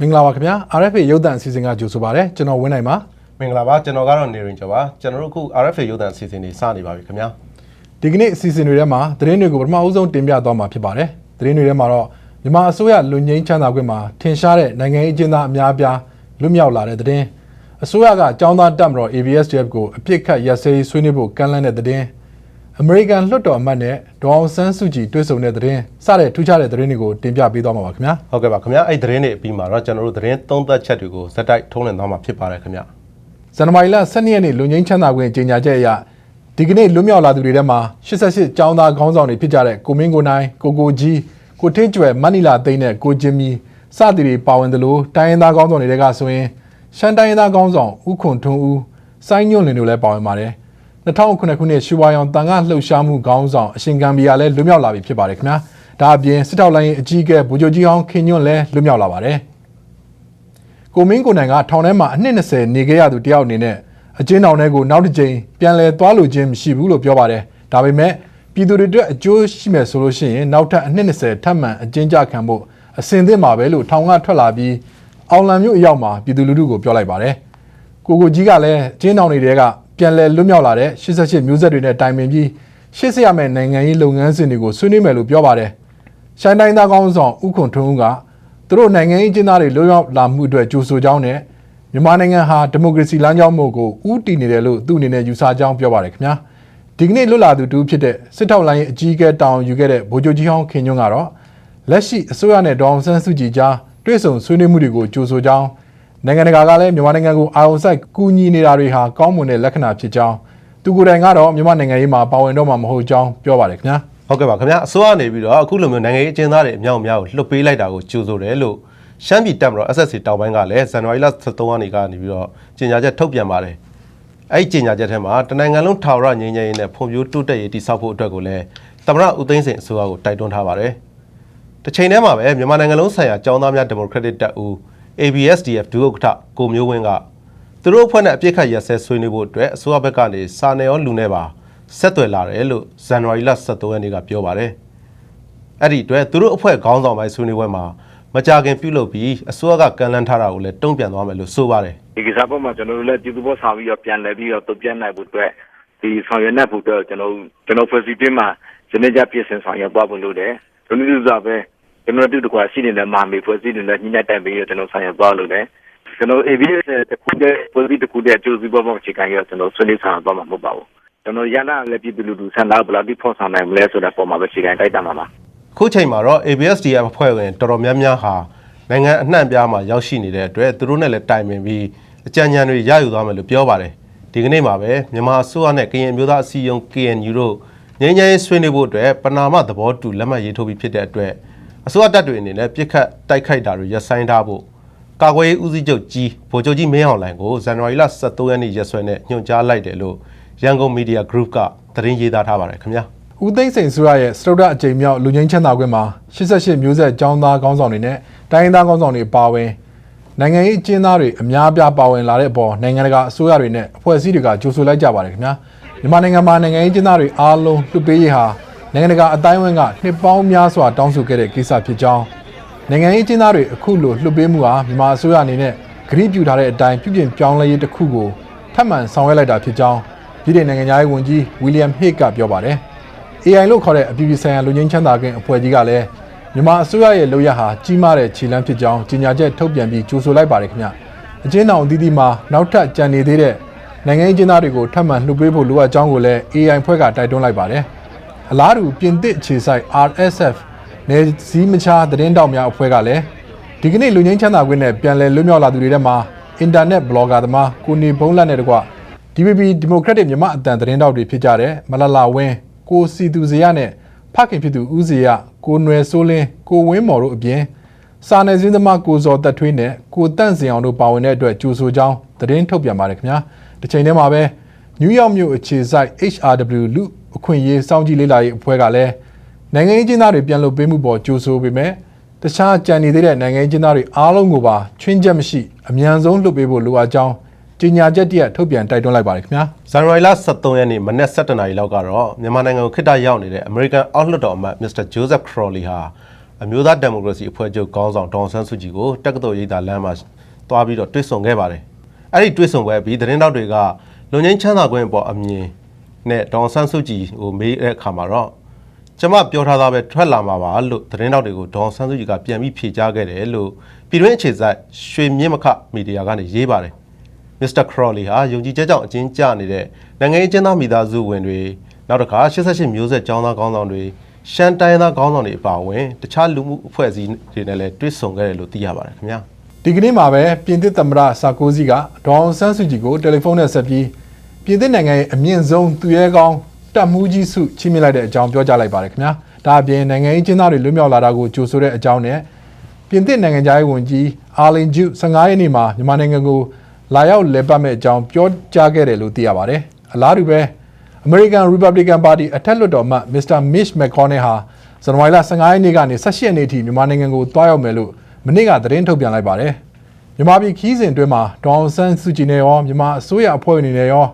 မင်္ဂလာပါခင်ဗျာ RFA ရုပ်သံအစီအစဉ်ကကြိုဆိုပါရစေကျွန်တော်ဝင်းနိုင်ပါမင်္ဂလာပါကျွန်တော်ကတော့နေရင်ကျော်ပါကျွန်တော်တို့အခု RFA ရုပ်သံအစီအစဉ်တွေစနေပါပြီခင်ဗျာဒီကနေ့အစီအစဉ်တွေထဲမှာသတင်းတွေကိုပထမအဦးဆုံးတင်ပြသွားမှာဖြစ်ပါတယ်သတင်းတွေထဲမှာတော့မြန်မာအစိုးရလူငင်းချမ်းသာခွင့်မှာထင်ရှားတဲ့နိုင်ငံရေးအကျဉ်းသားအများအပြားလွတ်မြောက်လာတဲ့သတင်းအစိုးရကចောင်းသားတပ်မတော် ABSDF ကိုအပြစ်ခတ်ရက်စဲရေးဆွေးနွေးဖို့ကမ်းလှမ်းတဲ့သတင်း အမေရိကန်လွှတ်တော်အမတ်နဲ့ဒေါအောင်ဆန်းစုကြည်တွေ့ဆုံတဲ့သတင်းစတဲ့ထူးခြားတဲ့သတင်းတွေကိုတင်ပြပေးသွားမှာပါခင်ဗျာဟုတ်ကဲ့ပါခင်ဗျာအဲ့သတင်းတွေအပြီးမှာတော့ကျွန်တော်တို့သတင်းသုံးသပ်ချက်တွေကိုဇက်တိုက်ထုံးလင်းသွားမှာဖြစ်ပါတယ်ခင်ဗျာဇန်နဝါရီလ12ရက်နေ့လူငင်းချမ်းသာခွင့်ကြေညာချက်အရဒီကနေ့လွတ်မြောက်လာသူတွေထဲမှာ88ကျောင်းသားခေါင်းဆောင်တွေဖြစ်ကြတဲ့ကိုမင်းကိုနိုင်ကိုကိုကြီးကိုထင်းကျွယ်မနီလာသိန်းနဲ့ကိုဂျင်မီစသည်တွေပါဝင်တယ်လို့တိုင်းရင်းသားခေါင်းဆောင်တွေကဆိုရင်ရှမ်းတိုင်းရင်းသားခေါင်းဆောင်ဦးခွန်ထွန်းဦးစိုင်းညွန့်လင်တို့လည်းပါဝင်ပါတယ် 2009ခုနှစ်ရှူဝါရောင်တန်ခါလှုပ်ရှားမှုခေါင်းဆောင်အရှင်ကံဘီယာလည်းလွတ်မြောက်လာပြီဖြစ်ပါတယ်ခင်ဗျာဒါအပြင်စစ်တောက်လိုင်းရဲ့အကြီးအကဲဗိုလ်ချုပ်ကြီးဟောင်းခင်ညွန့်လည်းလွတ်မြောက်လာပါတယ်ကိုမင်းကိုနိုင်ကထောင်ထဲမှာအနှစ်20နေခဲ့ရသူတယောက်အနေနဲ့အကျဉ်းထောင်ထဲကိုနောက်တစ်ကြိမ်ပြန်လည်သွားလိုခြင်းမရှိဘူးလို့ပြောပါတယ်။ဒါပေမဲ့ပြည်သူတွေအတွက်အကျိုးရှိမယ်ဆိုလို့ရှိရင်နောက်ထပ်အနှစ်20ထပ်မံအကျဉ်းချခံဖို့အစဉ်သင့်မှာပဲလို့ထောင်ကထွက်လာပြီးအောင်လံမြို့အရောက်မှာပြည်သူလူထုကိုပြောလိုက်ပါတယ်။ကိုကိုကြီးကလည်းအကျဉ်းထောင်တွေက ပြန်လည်လွတ်မြောက်လာတဲ့88မျိုးဆက်တွေနဲ့တိုင်ပင်ပြီးရှေ့ဆက်ရမယ့်နိုင်ငံရေးလုပ်ငန်းစဉ်တွေကိုဆွေးနွေးမယ်လို့ပြောပါတယ်။ရှိုင်းတိုင်းသားကောင်းဆောင်ဥခွန်ထွန်းဦးကသူတို့နိုင်ငံရေးအကျဉ်းသားတွေလွတ်ရောက်လာမှုအတွက်ကြိုးဆိုကြောင်းနဲ့မြန်မာနိုင်ငံဟာဒီမိုကရေစီလမ်းကြောင်းမို့ကိုဥတည်နေတယ်လို့သူ့အနေနဲ့ယူဆကြောင်းပြောပါတယ်ခင်ဗျာဒီကနေ့လွတ်လာသူတူဖြစ်တဲ့စစ်ထောက်လိုင်းရဲ့အကြီးအကဲတောင်ယူခဲ့တဲ့ဗိုလ်ချုပ်ကြီးဟောင်းခင်ညွန့်ကတော့လက်ရှိအစိုးရနဲ့ဒေါအောင်ဆန်းစုကြည်ကြားတွေ့ဆုံဆွေးနွေးမှုတွေကိုကြိုးဆိုကြောင်း နိုင်ငံတကာကလည်းမြန်မာနိုင်ငံကိုအာရုံစိုက်ကူညီနေတာတွေဟာကောင်းမွန်တဲ့လက္ခဏာဖြစ်ကြောင်းသူကိုယ်တိုင်ကတော့မြန်မာနိုင်ငံရေးမှာပါဝင်တော့မှာမဟုတ်ကြောင်းပြောပါတယ်ခင်ဗျာဟုတ်ကဲ့ပါခင်ဗျာအစိုးရနေပြီးတော့အခုလိုမျိုးနိုင်ငံရေးအကျဉ်းသားတွေအများအများကိုလွှတ်ပေးလိုက်တာကိုကြိုဆိုတယ်လို့ရှမ်းပြည်တပ်မတော် SSC တောင်ပိုင်းကလည်းဇန်နဝါရီလ23ရက်နေ့ကနေပြီးတော့ကြေညာချက်ထုတ်ပြန်ပါတယ်အဲ့ဒီကြေညာချက်ထဲမှာတနိုင်ငံလုံးထာဝရငြိမ်းချမ်းရေးနဲ့ဖွံ့ဖြိုးတိုးတက်ရေးတည်ဆောက်ဖို့အတွက်ကိုလည်းသမရဦးသိန်းစိန်အစိုးရကိုတိုက်တွန်းထားပါတယ်တစ်ချိန်တည်းမှာပဲမြန်မာနိုင်ငံလုံးဆိုင်ရာចောင်းသားများဒီမိုကရက်တစ်တပ်ဦး ABSDF ဒုဥက္ကဋ္ဌကိုမျိုးဝင်းကသူတို့အဖွဲ့နဲ့အပြစ်ခတ်ရက်စဲဆွေးနွေးဖို့အတွက်အစိုးရဘက်ကနေစာနယ်ရောလူနဲ့ပါဆက်သွယ်လာတယ်လို့ဇန်နဝါရီလ23ရက်နေ့ကပြောပါတယ်။အဲ့ဒီအတွက်သူတို့အဖွဲ့ခေါင်းဆောင်ပိုင်းဆွေးနွေးပွဲမှာမကြခင်ပြုလုပ်ပြီးအစိုးရကကန်လန်းထားတာကိုလည်းတုံ့ပြန်သွားမယ်လို့ဆိုပါတယ်ဒီကစားပေါ်မှာကျွန်တော်တို့လည်းပြည်သူ့ဘောဆောင်ပြီးတော့ပြန်လဲပြီးတော့တုံ့ပြန်နိုင်ဖို့အတွက်ဒီဆောင်ရွက်နေဖို့အတွက်ကျွန်တော်ကျွန်တော်ဖွဲ့စည်းပေးမှာစနေကြပြည့်စင်ဆောင်ရွက်သွားဖို့လိုတယ်။ဒီလိုမျိုးဆိုပဲ ကျွန်တော်တို့တကွာရှိနေတဲ့မာမေဖွဲ့စည်းနေတဲ့ညှိနှိုင်းတိုင်ပြီးတော့ကျွန်တော်ဆောင်ရွက်သွားလို့တယ်။ကျွန်တော် ABS တခုတည်းဖွဲ့စည်းတခုတည်းအကျိုးစီးပွားပေါ်အခြေခံရကျွန်တော်ဆွေးနွေးဆောင်သွားမှာမဟုတ်ပါဘူး။ကျွန်တော်ရနာလည်းပြည်သူလူထုဆန္ဒဘယ်လောက်ထိဖော်ဆောင်နိုင်မလဲဆိုတဲ့ပုံမှာပဲအခြေခံတိုက်တာမှာပါ။။ခုချိန်မှာတော့ ABSDF အဖွဲ့ဝင်တော်တော်များများဟာနိုင်ငံအနှံ့ပြားမှာရောက်ရှိနေတဲ့အတွက်သူတို့နဲ့လည်းတိုင်ပင်ပြီးအကြံဉာဏ်တွေရယူသွားမယ်လို့ပြောပါတယ်။ဒီကနေ့မှာပဲမြန်မာအစိုးရနဲ့ကရင်အမျိုးသားအစည်းအရုံး KNU တို့ငြိမ်းချမ်းရေးဆွေးနွေးဖို့အတွက်ပနာမသဘောတူလက်မှတ်ရေးထိုးပြီးဖြစ်တဲ့အတွက် အစိုးရတပ်တွေအနေနဲ့ပြစ်ခတ်တိုက်ခိုက်တာတွေရပ်ဆိုင်းထားဖို့ကာကွယ်ရေးဦးစီးချုပ်ကြီးဗိုလ်ချုပ်ကြီးမင်းအောင်လှိုင်ကိုဇန်နဝါရီလ23ရက်နေ့ရက်စွဲနဲ့ညွှန်ကြားလိုက်တယ်လို့ရန်ကုန်မီဒီယာ group ကသတင်းရေးသားထားပါတယ်ခင်ဗျာဦးသိန်းစိန်ဆိုရရဲ့စတုဒ္ဒအကြိမ်မြောက်လူငင်းချမ်းသာခွင့်မှာ88မျိုးဆက်ចောင်းသားခေါင်းဆောင်တွေနဲ့တိုင်းရင်းသားခေါင်းဆောင်တွေပါဝင်နိုင်ငံရေးအကျဉ်းသားတွေအများအပြားပါဝင်လာတဲ့အပေါ်နိုင်ငံတကာအစိုးရတွေနဲ့အဖွဲ့အစည်းတွေကကြိုဆိုလိုက်ကြပါတယ်ခင်ဗျာမြန်မာနိုင်ငံမှာနိုင်ငံရေးအကျဉ်းသားတွေအားလုံးလွတ်ပေးရေးဟာ နိုင်ငံတကာအတိုင်းအဝန်းကနှစ်ပေါင်းများစွာတောင်းဆိုခဲ့တဲ့ကိစ္စဖြစ်ကြောင်းနိုင်ငံရေးအကျဉ်းသားတွေအခုလိုလွတ်ပေးမှုဟာမြန်မာအစိုးရအနေနဲ့ဂရုပြုထားတဲ့အတိုင်းပြုပြင်ပြောင်းလဲရေးတစ်ခုကိုထပ်မံဆောင်ရွက်လိုက်တာဖြစ်ကြောင်းပြည်ထောင်နိုင်ငံရေးဝန်ကြီးဝီလီယံဟိတ်ကပြောပါတယ် AI လို့ခေါ်တဲ့အပြည်ပြည်ဆိုင်ရာလူငင်းချမ်းသာခွင့်အဖွဲ့ကြီးကလည်းမြန်မာအစိုးရရဲ့လုပ်ရဟာကြီးမားတဲ့ခြေလှမ်းဖြစ်ကြောင်းကြေညာချက်ထုတ်ပြန်ပြီးကြိုဆိုလိုက်ပါတယ်ခင်ဗျအကျဉ်းထောင်အသီးသီးမှာနောက်ထပ်ကြံနေသေးတဲ့နိုင်ငံရေးကျဉ်းသားတွေကိုထပ်မံလှုပ်ပေးဖို့လိုအပ်ကြောင်းကိုလည်း AI ဖွဲ့ကတိုက်တွန်းလိုက်ပါတယ် အလားတူပြင်သစ်ခြေဆိုင် RSF နေစည်းမခြားသတင်းတောက်များအဖွဲ့ကလည်းဒီကနေ့လူငင်းချမ်းသာခွင့်နဲ့ပြန်လည်လွတ်မြောက်လာသူတွေထဲမှာအင်တာနက်ဘလော့ဂါသမားကိုနေဘုံးလက်နဲ့တကွ DPP Democratic မြန်မာအတန်သတင်းတောက်တွေဖြစ်ကြတဲ့မလလာဝင်းကိုစီသူဇေယနဲ့ဖခင်ဖြစ်သူဦးဇေယကိုနွယ်စိုးလင်းကိုဝင်းမော်တို့အပြင်စာနယ်ဇင်းသမားကိုဇော်တက်ထွေးနဲ့ကိုတန့်စင်အောင်တို့ပါဝင်တဲ့အတွက်ကြိုဆိုကြောင်းသတင်းထုတ်ပြန်ပါတယ်ခင်ဗျာတစ်ချိန်တည်းမှာပဲနယူးယောက်မြို့အခြေစိုက် HRW လူ အခွင့်အရေးစောင့်ကြည့်လေ့လာရေးအဖွဲ့ကလည်းနိုင်ငံရေးကျင်းသားတွေပြန်လို့ပေးမှုပေါ်ကြိုဆိုပေမဲ့တခြားကြံနေသေးတဲ့နိုင်ငံရေးကျင်းသားတွေအားလုံးကိုပါချွင်းချက်မရှိအမြန်ဆုံးလွတ်ပေးဖို့လိုအပ်ကြောင်းကြေညာချက်တည်းထုတ်ပြန်တိုက်တွန်းလိုက်ပါတယ်ခင်ဗျာဇန်နဝါရီလ23ရက်နေ့မနက်7:00နာရီလောက်ကတော့မြန်မာနိုင်ငံကိုခိတ္တရောက်နေတဲ့အမေရိကန်အောက်လွှတ်တော်အမတ်မစ္စတာဂျိုးဇက်ခရိုလီဟာအမျိုးသားဒီမိုကရေစီအဖွဲ့ချုပ်ခေါင်းဆောင်ဒေါအောင်ဆန်းစုကြည်ကိုတက္ကသိုလ်ရိပ်သာလမ်းမှာသွားပြီးတော့တွေ့ဆုံခဲ့ပါတယ်အဲ့ဒီတွေ့ဆုံပွဲပြီးသတင်းတောက်တွေကလုံငင်းချမ်းသာခွင့်ပေါ်အမြင် နဲ့ဒေါအောင်ဆန်းစုကြည်ကိုမေးတဲ့အခါမှာတော့ကျမပြောထားတာပဲထွက်လာမှာပါလို့သတင်းတောက်တွေကိုဒေါအောင်ဆန်းစုကြည်ကပြန်ပြီးဖြေကြားခဲ့တယ်လို့ပြည်တွင်းအခြေစိုက်ရွှေမြင့်မခမီဒီယာကနေရေးပါတယ်မစ္စတာခရော်လီဟာယုံကြည်ချက်ကြောင့်အချင်းကျနေတဲ့နိုင်ငံရေးကျင်းသားမိသားစုဝင်တွေနောက်တစ်ခါ88မျိုးဆက်ကျောင်းသားခေါင်းဆောင်တွေရှမ်းတိုင်းသားခေါင်းဆောင်တွေအပါအဝင်တခြားလူမှုအဖွဲ့အစည်းတွေနဲ့လည်းတွေ့ဆုံခဲ့တယ်လို့သိရပါတယ်ခင်ဗျာဒီကနေ့မှာပဲပြင်သစ်သမ္မတဆာကိုဇီကဒေါအောင်ဆန်းစုကြည်ကိုတယ်လီဖုန်းနဲ့ဆက်ပြီး ပြင်သစ်နိုင်ငံရဲ့အမြင့်ဆုံးသူရဲကောင်းတပ်မှုကြီးစုချီးမြှင့်လိုက်တဲ့အကြောင်းပြောကြားလိုက်ပါတယ်ခင်ဗျာဒါအပြင်နိုင်ငံရေးကျင်းသားတွေလွတ်မြောက်လာတာကိုကြိုဆိုတဲ့အကြောင်းနဲ့ပြင်သစ်နိုင်ငံသားရေးဝန်ကြီးအာလင်ဂျူ15ရက်နေ့မှာမြန်မာနိုင်ငံကိုလာရောက်လည်ပတ်မဲ့အကြောင်းပြောကြားခဲ့တယ်လို့သိရပါတယ်အလားတူပဲ American Republican Party အထက်လွှတ်တော်အမတ် Mr. Mitch McConnell ဟာဇန်နဝါရီလ15ရက်နေ့ကနေ18ရက်နေ့ထိမြန်မာနိုင်ငံကိုတွားရောက်မယ်လို့မနေ့ကသတင်းထုတ်ပြန်လိုက်ပါတယ်။မြန်မာပြည်ခီးစဉ်အတွင်းမှာဒေါအောင်ဆန်းစုကြည်နဲ့ရောမြန်မာအစိုးရအဖွဲ့အနေနဲ့ရော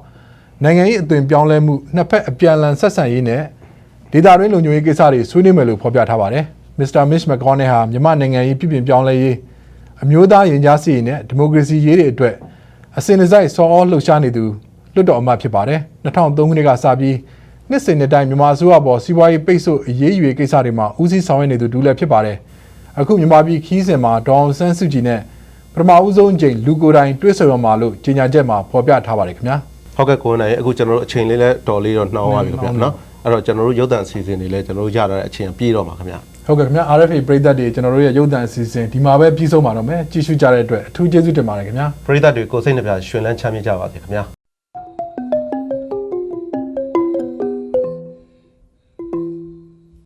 နိုင်ငံရေးအသွင်ပြောင်းလဲမှုနှစ်ဖက်အပြန်အလှန်ဆက်ဆံရေးနဲ့ဒေသတွင်းလုံခြုံရေးကိစ္စတွေဆွေးနွေးမယ်လို့ဖော်ပြထားပါတယ်။ Mr. Mitch McConnell ဟာမြန်မာနိုင်ငံရေးပြည်ပြင်ပြောင်းလဲရေးအမျိုးသားရင်ကြားစီရေးနဲ့ဒီမိုကရေစီရေးတွေအတွက်အစဉ်အစိုက်စော်ဩလှုပ်ရှားနေသူလွတ်တော်အမတ်ဖြစ်ပါတယ်။2003ခုနှစ်ကစပြီးနှစ်စဉ်နှစ်တိုင်းမြန်မာအစိုးရပေါ်စီးပွားရေးပိတ်ဆို့အရေးယူရေးကိစ္စတွေမှာဦးစီးဆောင်ရွက်နေသူဒူလည်းဖြစ်ပါတယ်။အခုမြန်မာပြည်ခီးစဉ်မှာဒေါအောင်ဆန်းစုကြည်နဲ့ပထမဦးဆုံးအကြိမ်လူကိုယ်တိုင်တွေ့ဆုံရမှာလို့ကြေညာချက်မှာဖော်ပြထားပါတယ်ခင်ဗျာ။ ဟုတ်ကဲ့ကိုနိုင်အခုကျွန်တော်တို့အချိန်လေးလဲတော်လေးတော့နှောင်းသွားပြီခင်ဗျာနော်အဲ့တော့ကျွန်တော်တို့ရုပ်သံအစီအစဉ်တွေလဲကျွန်တော်တို့ရတာတဲ့အချိန်ပြည့်တော့မှာခင်ဗျာဟုတ်ကဲ့ခင်ဗျာ RFA ပရိသတ်တွေကျွန်တော်တို့ရဲ့ရုပ်သံအစီအစဉ်ဒီမှာပဲပြီးဆုံးပါတော့မယ်ကြည့်ရှုကြတဲ့အတွက်အထူးကျေးဇူးတင်ပါတယ်ခင်ဗျာပရိသတ်တွေကိုစိတ်နှပြရှင်လန်းချမ်းမြေ့ကြပါစေခင်ဗျာ